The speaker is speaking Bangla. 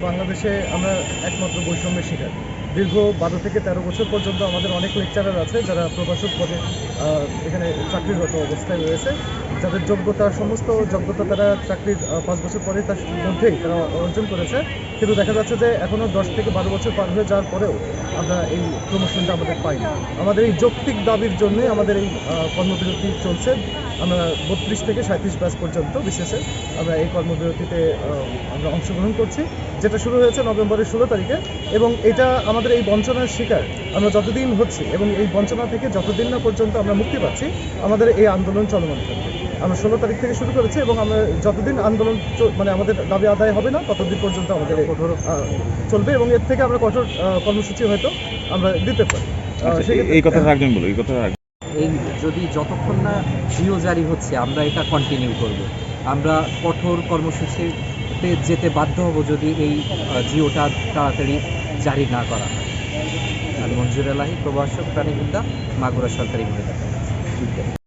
বাংলাদেশে আমরা একমাত্র বৈষম্যের শিকার। দীর্ঘ বারো থেকে তেরো বছর পর্যন্ত আমাদের অনেক লেকচারার আছে যারা প্রভাষক পদে এখানে চাকরিরত অবস্থায় রয়েছে। যাদের যোগ্যতা, সমস্ত যোগ্যতা তারা চাকরির পাঁচ বছর পরে তার মধ্যেই তারা অর্জন করেছে। কিন্তু দেখা যাচ্ছে যে এখনও দশ থেকে বারো বছর পার হয়ে যাওয়ার পরেও আমরা এই প্রমোশনটা আমাদের পাই আমাদের এই যৌক্তিক দাবির জন্যই আমাদের এই কর্মবিরতি চলছে। আমরা বত্রিশ থেকে সাঁত্রিশ ব্যাচ পর্যন্ত বিশেষে আমরা এই কর্মবিরতিতে আমরা অংশগ্রহণ করছি। যেটা শুরু হয়েছে নভেম্বরের ষোলো তারিখে এবং এটা আমাদের এই বঞ্চনার শিকার আমরা যতদিন হচ্ছি এবং এই বঞ্চনা থেকে যতদিন না পর্যন্ত আমরা মুক্তি পাচ্ছি আমাদের এই আন্দোলন চলমান থাকবে। আমরা ষোলো তারিখ থেকে শুরু করেছি এবং আমরা যতদিন আন্দোলন মানে আমাদের দাবি আদায় হবে না ততদিন পর্যন্ত আমাদের কঠোর চলবে এবং এর থেকে আমরা কঠোর কর্মসূচি হয়তো আমরা দিতে পারি। আচ্ছা, এই- কথা রাখবেন বলো এই কথা রাখবেন। এই যদি যতক্ষণ না জিও জারি হচ্ছে আমরা এটা কন্টিনিউ করব। আমরা কঠোর কর্মসূচিতে যেতে বাধ্য হব যদি এই জিওটা তাড়াতাড়ি জারি না করা হয় আমি মঞ্জুর আলাহি, প্রভাষক প্রাণীবিদ্যা মাগুরা সরকারি মহিলা।